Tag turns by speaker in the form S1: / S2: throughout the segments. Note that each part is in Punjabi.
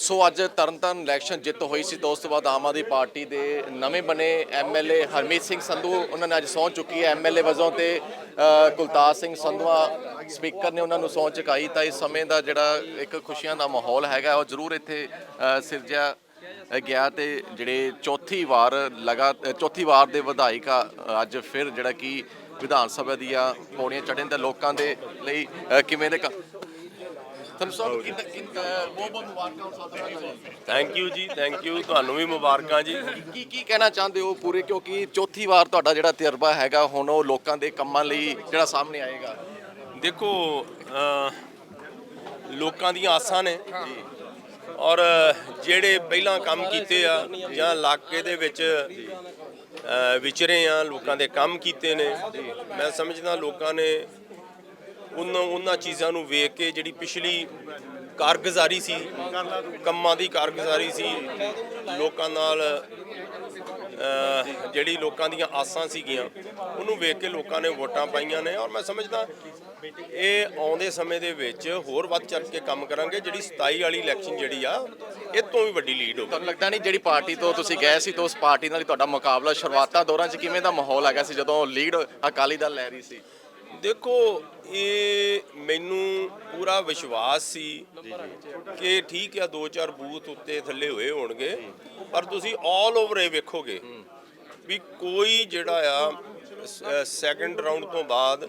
S1: ਸੋ ਅੱਜ ਤਰਨਤਾਰਨ ਇਲੈਕਸ਼ਨ ਜਿੱਤ ਹੋਈ ਸੀ ਤੋਂ ਉਸ ਤੋਂ ਬਾਅਦ ਆਮ ਆਦਮੀ ਪਾਰਟੀ ਦੇ ਨਵੇਂ ਬਣੇ ਐਮਐਲਏ ਹਰਮੀਤ ਸਿੰਘ ਸੰਧੂ, ਉਹਨਾਂ ਨੇ ਅੱਜ ਸਹੁੰ ਚੁੱਕੀ ਹੈ ਐਮਐਲਏ ਵਜੋਂ ਤੇ ਕੁਲਤਾਰ ਸਿੰਘ ਸੰਧਵਾ ਸਪੀਕਰ ਨੇ ਉਹਨਾਂ ਨੂੰ ਸਹੁੰ ਚੁਕਾਈ। ਤਾਂ ਇਸ ਸਮੇਂ ਦਾ ਜਿਹੜਾ ਇੱਕ ਖੁਸ਼ੀਆਂ ਦਾ ਮਾਹੌਲ ਹੈਗਾ, ਉਹ ਜ਼ਰੂਰ ਇੱਥੇ ਸਿਰਜਿਆ ਗਿਆ ਤੇ ਜਿਹੜੇ ਚੌਥੀ ਵਾਰ ਲਗਾ, ਚੌਥੀ ਵਾਰ ਦੇ ਵਿਧਾਇਕ ਆ, ਅੱਜ ਫਿਰ ਜਿਹੜਾ ਕਿ ਵਿਧਾਨ ਸਭਾ ਦੀਆਂ ਪੌੜੀਆਂ ਚੜ੍ਹਨ ਤੇ ਲੋਕਾਂ ਦੇ ਲਈ ਕਿਵੇਂ ਦੇ ਸਭ ਕਿੰਨਾ ਕਿੰਨਾ ਬਹੁਤ ਬਹੁਤ ਮੁਬਾਰਕਾਂ ਸਕਦਾ
S2: ਥੈਂਕ ਯੂ ਜੀ। ਥੈਂਕ ਯੂ ਤੁਹਾਨੂੰ ਵੀ ਮੁਬਾਰਕਾਂ ਜੀ।
S1: ਕੀ ਕੀ ਕਹਿਣਾ ਚਾਹੁੰਦੇ ਹੋ ਪੂਰੇ? ਕਿਉਂਕਿ ਚੌਥੀ ਵਾਰ ਤੁਹਾਡਾ ਜਿਹੜਾ ਤਜਰਬਾ ਹੈਗਾ ਹੁਣ ਉਹ ਲੋਕਾਂ ਦੇ ਕੰਮਾਂ ਲਈ ਜਿਹੜਾ ਸਾਹਮਣੇ ਆਏਗਾ।
S2: ਦੇਖੋ ਲੋਕਾਂ ਦੀਆਂ ਆਸਾਂ ਨੇ ਔਰ ਜਿਹੜੇ ਪਹਿਲਾਂ ਕੰਮ ਕੀਤੇ ਆ ਜਾਂ ਇਲਾਕੇ ਦੇ ਵਿੱਚ ਵਿਚਰੇ ਆ ਲੋਕਾਂ ਦੇ ਕੰਮ ਕੀਤੇ ਨੇ। ਮੈਂ ਸਮਝਦਾ ਲੋਕਾਂ ਨੇ ਉਹਨਾਂ ਉਹਨਾਂ ਚੀਜ਼ਾਂ ਨੂੰ ਵੇਖ ਕੇ ਜਿਹੜੀ ਪਿਛਲੀ ਕਾਰਗੁਜ਼ਾਰੀ ਸੀ, ਕੰਮਾਂ ਦੀ ਕਾਰਗੁਜ਼ਾਰੀ ਸੀ, ਲੋਕਾਂ ਨਾਲ ਜਿਹੜੀ ਲੋਕਾਂ ਦੀਆਂ ਆਸਾਂ ਸੀਗੀਆਂ, ਉਹਨੂੰ ਵੇਖ ਕੇ ਲੋਕਾਂ ਨੇ ਵੋਟਾਂ ਪਾਈਆਂ ਨੇ। ਔਰ ਮੈਂ ਸਮਝਦਾ, ਇਹ ਆਉਂਦੇ ਸਮੇਂ ਦੇ ਵਿੱਚ ਹੋਰ ਵੱਧ ਚੜ ਕੇ ਕੰਮ ਕਰਾਂਗੇ, ਜਿਹੜੀ 27 ਵਾਲੀ ਇਲੈਕਸ਼ਨ ਜਿਹੜੀ ਆ, ਇਹ ਤੋਂ ਵੀ ਵੱਡੀ ਲੀਡ ਹੋਊਗੀ।
S1: ਤੁਹਾਨੂੰ ਲੱਗਦਾ ਨਹੀਂ ਜਿਹੜੀ ਪਾਰਟੀ ਤੋਂ ਤੁਸੀਂ ਗਏ ਸੀ, ਤਾਂ ਉਸ ਪਾਰਟੀ ਨਾਲ ਤੁਹਾਡਾ ਮੁਕਾਬਲਾ ਸ਼ੁਰੂਆਤਾਂ ਦੌਰਾਂ 'ਚ ਕਿਵੇਂ ਦਾ ਮਾਹੌਲ ਹੈਗਾ ਸੀ ਜਦੋਂ ਲੀਡ ਅਕਾਲੀ ਦਲ ਲੈ ਰਹੀ ਸੀ?
S2: ਦੇਖੋ, ਇਹ ਮੈਨੂੰ ਪੂਰਾ ਵਿਸ਼ਵਾਸ ਸੀ ਕਿ ਠੀਕ ਆ, ਦੋ ਚਾਰ ਬੂਥ ਉੱਤੇ ਥੱਲੇ ਹੋਏ ਹੋਣਗੇ, ਪਰ ਤੁਸੀਂ 올 ਓਵਰ ਇਹ ਵੇਖੋਗੇ ਵੀ ਕੋਈ ਜਿਹੜਾ ਆ ਸੈਕੰਡ ਰਾਉਂਡ ਤੋਂ ਬਾਅਦ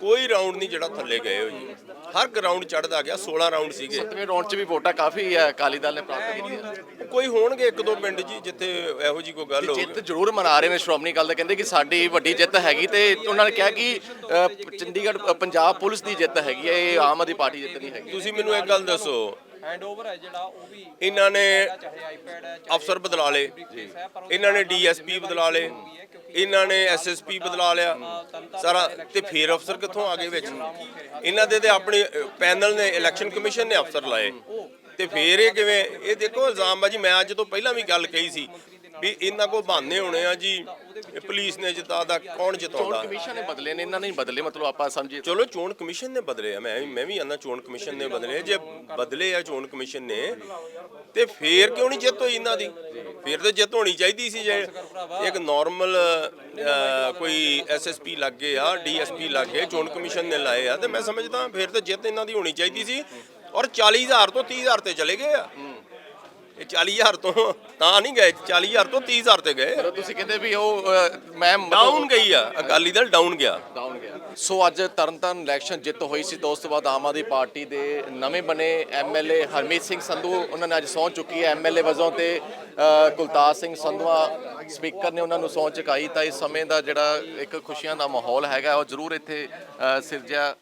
S2: ਕੋਈ ਰਾਉਂਡ ਨਹੀਂ ਜਿਹੜਾ ਥੱਲੇ ਗਏ ਹੋ ਜੀ। ਹਰ ਗਰਾਊਂਡ ਚੜਦਾ ਗਿਆ 16 ਰਾਉਂਡ ਸੀਗੇ।
S1: ਸੱਤਵੇਂ ਰੌਂਡ 'ਚ ਵੀ ਵੋਟਾਂ ਕਾਫੀ ਅਕਾਲੀ ਦਲ ਨੇ ਪ੍ਰਾਪਤ ਕੀਤੀਆਂ
S2: ਕੋਈ ਹੋਣਗੇ ਇੱਕ ਦੋ ਪਿੰਡ ਜੀ ਜਿੱਥੇ ਇਹੋ ਜੀ ਕੋਈ ਗੱਲ ਹੋਵੇ
S1: ਜਿੱਤ ਜ਼ਰੂਰ ਮਨਾ ਰਹੇ ਨੇ ਸ਼੍ਰੋਮਣੀ ਗੱਲ ਦੇ ਕਹਿੰਦੇ ਕਿ ਸਾਡੀ ਵੱਡੀ ਜਿੱਤ ਹੈਗੀ ਤੇ ਉਹਨਾਂ ਨੇ ਕਿਹਾ ਕਿ ਅ, ਚੰਡੀਗੜ੍ਹ ਅ, ਪੰਜਾਬ ਪੁਲਿਸ ਦੀ ਜਿੱਤ ਹੈਗੀ ਹੈ ਇਹ ਆਮ ਆਦਮੀ ਪਾਰਟੀ ਜਿੱਤ ਨਹੀਂ ਹੈਗੀ।
S2: ਤੁਸੀਂ ਮੈਨੂੰ ਇੱਕ ਗੱਲ ਦੱਸੋ
S3: ਹੈਂਡਓਵਰ ਹੈ ਜਿਹੜਾ ਉਹ ਵੀ
S2: ਇਹਨਾਂ ਨੇ
S3: ਚਾਹੇ ਆਈਪੈਡ ਹੈ
S2: ਅਫਸਰ ਬਦਲਾ ਲਏ। ਇਹਨਾਂ ਨੇ ਡੀਐਸਪੀ ਬਦਲਾ ਲਏ। ਇਹਨਾਂ ਨੇ ਐਸਐਸਪੀ ਬਦਲਾ ਲਿਆ। ਸਾਰਾ ਤੇ ਫੇਰ ਅਫਸਰ ਕਿੱਥੋਂ ਆ ਗਏ ਵਿੱਚ ਇਹਨਾਂ ਦੇ ਤੇ ਆਪਣੇ ਪੈਨਲ ਨੇ ਇਲੈਕਸ਼ਨ ਕਮਿਸ਼ਨ ਨੇ ਅਫਸਰ ਲਾਏ। ਤੇ ਫੇਰ ਇਹ ਕਿਵੇਂ ਇਹ ਦੇਖੋ ਇਲਜ਼ਾਮਬਾਜੀ ਮੈਂ ਅੱਜ ਤੋਂ ਪਹਿਲਾਂ ਵੀ ਗੱਲ ਕਹੀ ਸੀ। ਵੀ ਇਹਨਾਂ ਕੋ ਬਹਾਨੇ ਹੋਣੇ ਆ ਜੀ। ਇਹ ਪੁਲਿਸ ਨੇ ਜਿਤਾਦਾ ਕੌਣ
S1: ਚੋਣ
S2: ਜਿਤਾਉਂਦਾ
S1: ਕਮਿਸ਼ਨ ਨੇ ਬਦਲੇ ਨੇ ਇਹਨਾਂ ਨੇ ਬਦਲੇ ਮਤਲਬ ਆਪਾਂ ਸਮਝੀਏ
S2: ਚਲੋ ਚੋਣ ਕਮਿਸ਼ਨ ਨੇ ਬਦਲੇ ਆ ਮੈਂ ਮੈਂ ਵੀ ਆਨਾ ਚੋਣ ਕਮਿਸ਼ਨ ਨੇ ਬਦਲੇ ਜੇ ਬਦਲੇ ਆ ਚੋਣ ਕਮਿਸ਼ਨ ਨੇ ਤੇ ਫੇਰ ਕਿਉਂ ਨਹੀਂ ਜਿੱਤ ਹੋਈ ਇਹਨਾਂ ਦੀ? ਫੇਰ ਤਾਂ ਜਿੱਤ ਹੋਣੀ ਚਾਹੀਦੀ ਸੀ ਜੇ। ਇੱਕ ਨਾਰਮਲ ਕੋਈ ਐਸਐਸਪੀ ਲੱਗੇ ਆ ਡੀਐਸਪੀ ਲੱਗੇ ਚੋਣ ਕਮਿਸ਼ਨ ਨੇ ਲਾਏ ਆ ਤੇ ਮੈਂ ਸਮਝਦਾ ਫੇਰ ਤਾਂ ਜਿੱਤ ਇਹਨਾਂ ਦੀ ਹੋਣੀ ਚਾਹੀਦੀ ਸੀ। ਔਰ 40000 ਤੋਂ 30000 ਤੇ ਚਲੇ ਗਏ ਆ। ਇਹ 40000 ਤੋਂ ਤਾਂ ਨਹੀਂ ਗਏ 40000 ਤੋਂ 30000 ਤੇ ਗਏ।
S1: ਮਤਲਬ ਤੁਸੀਂ ਕਹਿੰਦੇ ਵੀ ਉਹ ਅ, ਮੈਂ
S2: ਡਾਊਨ ਗਈ ਆ ਅਕਾਲੀ ਦਲ ਡਾਊਨ ਗਿਆ।
S1: ਡਾਊਨ ਗਿਆ। ਸੋ ਅੱਜ ਤਰਨਤਾਰਨ ਇਲੈਕਸ਼ਨ ਜਿੱਤ ਹੋਈ ਸੀ ਤੋਂ ਉਸ ਤੋਂ ਬਾਅਦ ਆਮ ਆਦਮੀ ਪਾਰਟੀ ਦੇ ਨਵੇਂ ਬਣੇ ਐਮਐਲਏ ਹਰਮੀਤ ਸਿੰਘ ਸੰਧੂ ਉਹਨਾਂ ਨੇ ਅੱਜ ਸਹੁੰ ਚੁੱਕੀ ਹੈ ਐਮਐਲਏ ਵਜੋਂ ਤੇ ਅ, ਕੁਲਤਾਰ ਸਿੰਘ ਸੰਧਵਾ ਸਪੀਕਰ ਨੇ ਉਹਨਾਂ ਨੂੰ ਸਹੁੰ ਚੁਕਾਈ। ਤਾਂ ਇਸ ਸਮੇਂ ਦਾ ਜਿਹੜਾ ਇੱਕ ਖੁਸ਼ੀਆਂ ਦਾ ਮਾਹੌਲ ਹੈਗਾ ਉਹ ਜ਼ਰੂਰ ਇੱਥੇ ਅ, ਸਿਰਜਿਆ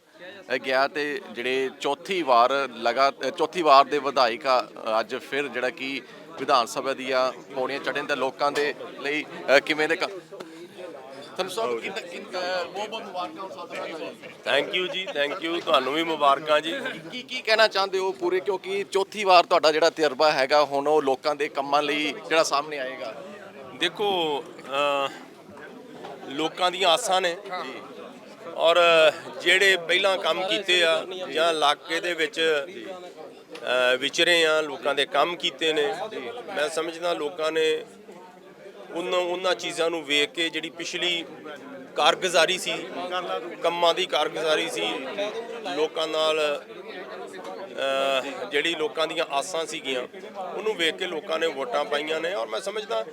S1: ਗਿਆ ਤੇ ਜਿਹੜੇ ਚੌਥੀ ਵਾਰ ਲਗਾ ਚੌਥੀ ਵਾਰ ਦੇ ਵਿਧਾਇਕ ਆ ਅੱਜ ਫਿਰ ਜਿਹੜਾ ਕਿ ਵਿਧਾਨ ਸਭਾ ਦੀਆਂ ਪੌੜੀਆਂ ਚੜ੍ਹਨ ਤੇ ਲੋਕਾਂ ਦੇ ਲਈ ਕਿਵੇਂ ਦੇ ਕ- ਤੁਹਾਨੂੰ ਸਭ ਕਿੰਨਾ ਕਿੰਨਾ ਬਹੁਤ ਬਹੁਤ ਮੁਬਾਰਕਾਂ ਹੋ ਸਕਦਾ
S2: ਥੈਂਕ ਯੂ ਜੀ ਥੈਂਕ ਯੂ ਤੁਹਾਨੂੰ ਵੀ ਮੁਬਾਰਕਾਂ ਜੀ।
S1: ਕੀ ਕੀ ਕਹਿਣਾ ਚਾਹੁੰਦੇ ਹੋ ਪੂਰੇ? ਕਿਉਂਕਿ ਚੌਥੀ ਵਾਰ ਤੁਹਾਡਾ ਜਿਹੜਾ ਤਜਰਬਾ ਹੈਗਾ ਹੁਣ ਉਹ ਲੋਕਾਂ ਦੇ ਕੰਮਾਂ ਲਈ ਜਿਹੜਾ ਸਾਹਮਣੇ ਆਏਗਾ।
S2: ਦੇਖੋ ਲੋਕਾਂ ਦੀਆਂ ਆਸਾਂ ਨੇ। ਔਰ ਜਿਹੜੇ ਪਹਿਲਾਂ ਕੰਮ ਕੀਤੇ ਆ ਜਾਂ ਇਲਾਕੇ ਦੇ ਵਿੱਚ ਵਿਚਰੇ ਆ, ਲੋਕਾਂ ਦੇ ਕੰਮ ਕੀਤੇ ਨੇ, ਮੈਂ ਸਮਝਦਾ ਲੋਕਾਂ ਨੇ ਉਹਨਾਂ ਉਹਨਾਂ ਚੀਜ਼ਾਂ ਨੂੰ ਵੇਖ ਕੇ ਜਿਹੜੀ ਪਿਛਲੀ ਕਾਰਗੁਜ਼ਾਰੀ ਸੀ, ਕੰਮਾਂ ਦੀ ਕਾਰਗੁਜ਼ਾਰੀ ਸੀ, ਲੋਕਾਂ ਨਾਲ ਜਿਹੜੀ ਲੋਕਾਂ ਦੀਆਂ ਆਸਾਂ ਸੀਗੀਆਂ, ਉਹਨੂੰ ਵੇਖ ਕੇ ਲੋਕਾਂ ਨੇ ਵੋਟਾਂ ਪਾਈਆਂ ਨੇ। ਔਰ ਮੈਂ ਸਮਝਦਾ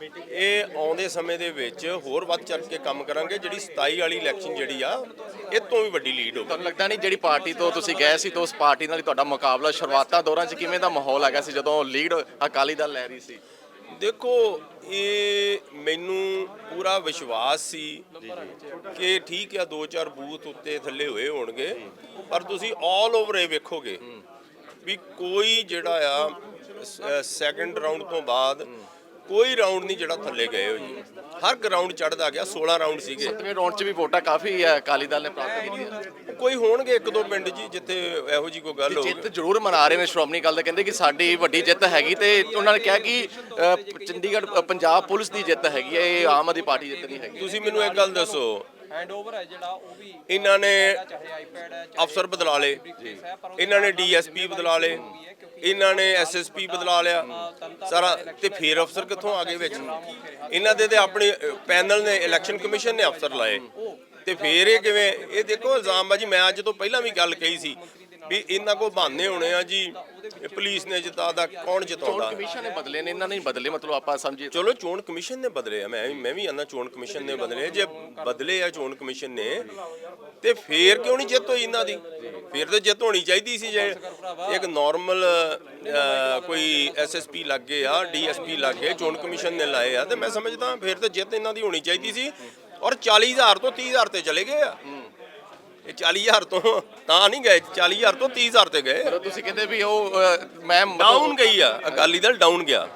S2: ਇਹ ਆਉਂਦੇ ਸਮੇਂ ਦੇ ਵਿੱਚ ਹੋਰ ਵੱਧ ਚੜ ਕੇ ਕੰਮ ਕਰਾਂਗੇ ਜਿਹੜੀ 27 ਵਾਲੀ ਇਲੈਕਸ਼ਨ ਜਿਹੜੀ ਆ ਇਹ ਤੋਂ ਵੀ ਵੱਡੀ ਲੀਡ ਹੋਊਗੀ।
S1: ਤੁਹਾਨੂੰ ਲੱਗਦਾ ਨਹੀਂ ਜਿਹੜੀ ਪਾਰਟੀ ਤੋਂ ਤੁਸੀਂ ਗਏ ਸੀ ਤਾਂ ਉਸ ਪਾਰਟੀ ਨਾਲ ਤੁਹਾਡਾ ਮੁਕਾਬਲਾ ਸ਼ੁਰੂਆਤਾਂ ਦੌਰਾਨ 'ਚ ਕਿਵੇਂ ਦਾ ਮਾਹੌਲ ਹੈਗਾ ਸੀ ਜਦੋਂ ਲੀਡ ਅਕਾਲੀ ਦਲ ਲੈ ਰਹੀ ਸੀ?
S2: ਦੇਖੋ ਇਹ ਮੈਨੂੰ ਪੂਰਾ ਵਿਸ਼ਵਾਸ ਸੀ ਕਿ ਠੀਕ ਆ ਦੋ ਚਾਰ ਬੂਥ ਉੱਤੇ ਥੱਲੇ ਹੋਏ ਹੋਣਗੇ ਪਰ ਤੁਸੀਂ 올 ਓਵਰ ਇਹ ਵੇਖੋਗੇ ਵੀ ਕੋਈ ਜਿਹੜਾ ਆ ਸੈਕੰਡ ਰਾਉਂਡ ਤੋਂ ਬਾਅਦ ਕੋਈ ਰਾਉਂਡ ਨਹੀਂ ਜਿਹੜਾ ਥੱਲੇ ਗਏ ਹੋ ਜੀ। ਹਰ ਗਰਾਊਂਡ ਚੜਦਾ ਗਿਆ 16 ਰਾਉਂਡ ਸੀਗੇ।
S1: ਸੱਤਵੇਂ ਰੌਂਡ 'ਚ ਵੀ ਵੋਟਾਂ ਕਾਫੀ ਅਕਾਲੀ ਦਲ ਨੇ ਪ੍ਰਾਪਤ ਕੀਤੀਆਂ
S2: ਕੋਈ ਹੋਣਗੇ ਇੱਕ ਦੋ ਪਿੰਡ ਜੀ ਜਿੱਥੇ ਇਹੋ ਜੀ ਕੋਈ ਗੱਲ ਹੋਵੇ
S1: ਜਿੱਤ ਜ਼ਰੂਰ ਮਨਾ ਰਹੇ ਨੇ ਸ਼੍ਰੋਮਣੀ ਗੱਲ ਦੇ ਕਹਿੰਦੇ ਕਿ ਸਾਡੀ ਵੱਡੀ ਜਿੱਤ ਹੈਗੀ ਤੇ ਉਹਨਾਂ ਨੇ ਕਿਹਾ ਕਿ ਅ, ਚੰਡੀਗੜ੍ਹ ਅ, ਪੰਜਾਬ ਪੁਲਿਸ ਦੀ ਜਿੱਤ ਹੈਗੀ ਹੈ ਇਹ ਆਮ ਆਦਮੀ ਪਾਰਟੀ ਜਿੱਤ ਨਹੀਂ ਹੈਗੀ।
S2: ਤੁਸੀਂ ਮੈਨੂੰ ਇੱਕ ਗੱਲ ਦੱਸੋ
S3: ਹੈਂਡਓਵਰ ਹੈ ਜਿਹੜਾ ਉਹ ਵੀ
S2: ਇਹਨਾਂ ਨੇ
S3: ਚਾਹੇ ਆਈਪੈਡ ਹੈ ਚਾਹੇ
S2: ਅਫਸਰ ਬਦਲਾ ਲਏ। ਇਹਨਾਂ ਨੇ ਡੀਐਸਪੀ ਬਦਲਾ ਲਏ। ਇਹਨਾਂ ਨੇ ਐਸਐਸਪੀ ਬਦਲਾ ਲਿਆ। ਸਾਰਾ ਤੇ ਫੇਰ ਅਫਸਰ ਕਿੱਥੋਂ ਆ ਗਏ ਵਿੱਚ ਇਹਨਾਂ ਦੇ ਤੇ ਆਪਣੇ ਪੈਨਲ ਨੇ ਇਲੈਕਸ਼ਨ ਕਮਿਸ਼ਨ ਨੇ ਅਫਸਰ ਲਾਏ। ਤੇ ਫੇਰ ਇਹ ਕਿਵੇਂ ਇਹ ਦੇਖੋ ਇਲਜ਼ਾਮਬਾਜੀ ਮੈਂ ਅੱਜ ਤੋਂ ਪਹਿਲਾਂ ਵੀ ਗੱਲ ਕਹੀ ਸੀ। ਵੀ ਇਹਨਾਂ ਕੋ ਬਹਾਨੇ ਹੋਣੇ ਆ ਜੀ। ਇਹ ਪੁਲਿਸ ਨੇ ਜਿਤਾਦਾ ਕੌਣ
S1: ਚੋਣ
S2: ਜਿਤਾਉਂਦਾ
S1: ਕਮਿਸ਼ਨ ਨੇ ਬਦਲੇ ਨੇ ਇਹਨਾਂ ਨੇ ਬਦਲੇ ਮਤਲਬ ਆਪਾਂ ਸਮਝੀਏ
S2: ਚਲੋ ਚੋਣ ਕਮਿਸ਼ਨ ਨੇ ਬਦਲੇ ਆ ਮੈਂ ਮੈਂ ਵੀ ਆਨਾ ਚੋਣ ਕਮਿਸ਼ਨ ਨੇ ਬਦਲੇ ਜੇ ਬਦਲੇ ਆ ਚੋਣ ਕਮਿਸ਼ਨ ਨੇ ਤੇ ਫੇਰ ਕਿਉਂ ਨਹੀਂ ਜਿੱਤ ਹੋਈ ਇਹਨਾਂ ਦੀ? ਫੇਰ ਤਾਂ ਜਿੱਤ ਹੋਣੀ ਚਾਹੀਦੀ ਸੀ ਜੇ। ਇੱਕ ਨਾਰਮਲ ਕੋਈ ਐਸਐਸਪੀ ਲੱਗੇ ਆ ਡੀਐਸਪੀ ਲੱਗੇ ਚੋਣ ਕਮਿਸ਼ਨ ਨੇ ਲਾਏ ਆ ਤੇ ਮੈਂ ਸਮਝਦਾ ਫੇਰ ਤਾਂ ਜਿੱਤ ਇਹਨਾਂ ਦੀ ਹੋਣੀ ਚਾਹੀਦੀ ਸੀ। ਔਰ 40000 ਤੋਂ 30000 ਤੇ ਚਲੇ ਗਏ ਆ। ਇਹ 40000 ਤੋਂ ਤਾਂ ਨਹੀਂ ਗਏ 40000 ਤੋਂ 30000 ਤੇ ਗਏ।
S1: ਮਤਲਬ ਤੁਸੀਂ ਕਹਿੰਦੇ ਵੀ ਉਹ ਮੈਂ ਮਤਲਬ-
S2: ਡਾਊਨ ਗਈ ਆ ਅਕਾਲੀ ਦਲ ਡਾਊਨ ਗਿਆ।